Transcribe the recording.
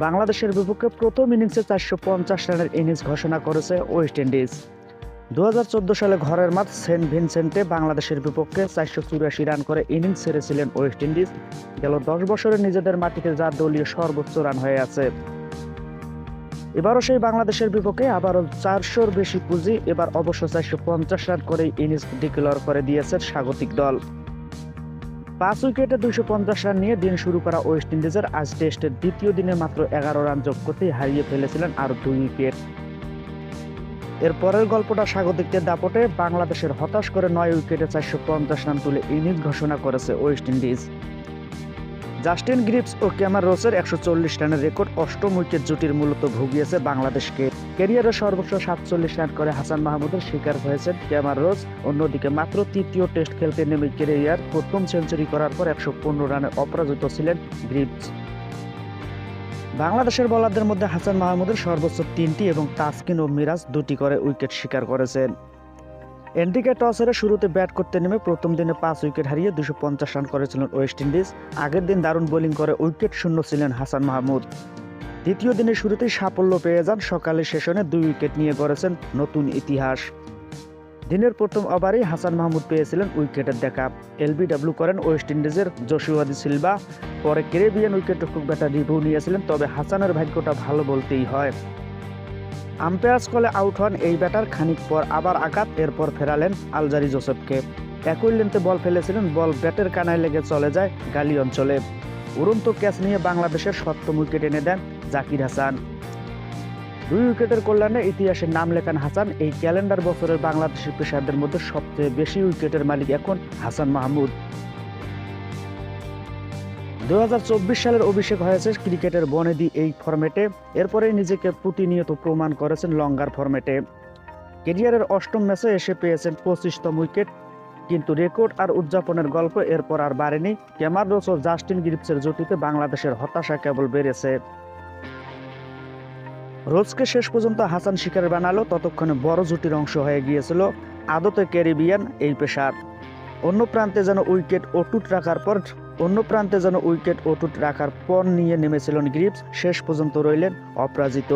বাংলাদেশের বিপক্ষে প্রথম ইনিংসে চারশো পঞ্চাশ রানের ইনিংস ঘোষণা করেছে ওয়েস্ট ইন্ডিজ দুই হাজার চোদ্দ সালে ঘরের মাঠ সেন্ট ভিনসেন্টে বাংলাদেশের বিপক্ষে চারশো চুরাশি রান করে ইনিংস সেরেছিলেন ওয়েস্ট ইন্ডিজ গেল দশ বছরে নিজেদের মাটিতে যা দলীয় সর্বোচ্চ রান হয়ে আছে। এবারও সেই বাংলাদেশের বিপক্ষে আবারও চারশোর বেশি পুঁজি, এবার অবশ্য চারশো পঞ্চাশ রান করে ইনিংস ডিক্লেয়ার করে দিয়েছে স্বাগতিক দল। পাঁচ উইকেটে দুইশো পঞ্চাশ রান নিয়ে দিন শুরু করা ওয়েস্ট ইন্ডিজের আজ টেস্টের দ্বিতীয় দিনে মাত্র এগারো রান যোগ করতেই হারিয়ে ফেলেছিলেন আর দুই উইকেট। এর পরের গল্পটা স্বাগতিকদের দাপটে, বাংলাদেশের হতাশ করে নয় উইকেটে চারশো পঞ্চাশ রান তুলে ইনিংস ঘোষণা করেছে ওয়েস্ট ইন্ডিজ। জাস্টিন গ্রিপস ও ক্যামার রোসের একশো চল্লিশ রানের রেকর্ড অষ্টম উইকেট জুটির মূলত ভুগিয়েছে বাংলাদেশকে। ক্যারিয়ারে সর্বোচ্চ সাতচল্লিশ রান করে হাসান মাহমুদের শিকার হয়েছেন ক্যামার রোজ অন্যদিকে মাত্র তৃতীয় টেস্ট খেলতে নেমে ক্যারিয়ার প্রথম সেঞ্চুরি করার পর একশো পনেরো রানে অপরাজিত ছিলেন গ্রিপস। বাংলাদেশের বলারদের মধ্যে হাসান মাহমুদের সর্বোচ্চ তিনটি এবং তাসকিন ও মিরাজ দুটি করে উইকেট শিকার করেছেন। এনডিকে টস হেরে শুরুতে ব্যাট করতে নেমে প্রথম দিনে পাঁচ উইকেট হারিয়ে দুশো পঞ্চাশ রান করেছিলেন ওয়েস্ট ইন্ডিজ। আগের দিন দারুণ বোলিং করে উইকেট শূন্য ছিলেন হাসান মাহমুদ। দ্বিতীয় দিনের শুরুতেই সাফল্য পেয়ে যান সকালের সেশনে দুই উইকেট নিয়ে গড়েছেন নতুন ইতিহাস। দিনের প্রথম ওভারেই হাসান মাহমুদ পেয়েছিলেন উইকেটের দেখা। এলবিডব্লিউ করেন ওয়েস্ট ইন্ডিজের জসুয়াদি সিলভা। পরে ক্যারিবিয়ান উইকেটরক্ষক ব্যাটার রিভিউ নিয়েছিলেন, তবে হাসানের ভাগ্যটা ভালো বলতেই হয়। আম্পায়ার্স কলে আউট হন এই ব্যাটার খানিক পর আবার আঘাত, এরপর ফেরালেন আলজারি জোসেফকে। একই লেন্থে বল ফেলেছিলেন, বল ব্যাটের কানায় লেগে চলে যায় গালি অঞ্চলে। উড়ন্ত ক্যাচ নিয়ে বাংলাদেশের সপ্তম উইকেট এনে দেন জাকির হাসান। দুই উইকেটের কল্যাণে ইতিহাসের নাম লেখান হাসান। এই ক্যালেন্ডার বছরের বাংলাদেশের পেশাদের মধ্যে সবচেয়ে বেশি উইকেটের মালিক এখন হাসান মাহমুদ। দু হাজার চব্বিশ সালের অভিষেক হয়েছে ক্রিকেটের বনেদি এই ফরম্যাটে। এরপরে নিজেকে প্রতিনিয়ত প্রমাণ করেছেন লঙ্গার ফরম্যাটে। কেরিয়ারের অষ্টম ম্যাচে এসে পেয়েছেন পঁচিশতম উইকেট, কিন্তু রেকর্ড আর উদযাপনের গল্প এরপর আর বাড়েনি। ক্যামার রোস ও জাস্টিন গ্রিপসের জুটিতে বাংলাদেশের হতাশা কেবল বেড়েছে। রোজকে শেষ পর্যন্ত হাসান শিকার বানালো ততক্ষণে বড় জুটির অংশ হয়ে গিয়েছিল আদতে ক্যারিবিয়ান এই পেশার। অন্য প্রান্তে যেন উইকেট অটুট রাখার পর অন্য প্রান্তে যেন উইকেট অটুট রাখার পর নিয়ে নেমেছিলেন গ্রিপস। শেষ পর্যন্ত রইলেন অপরাজিত।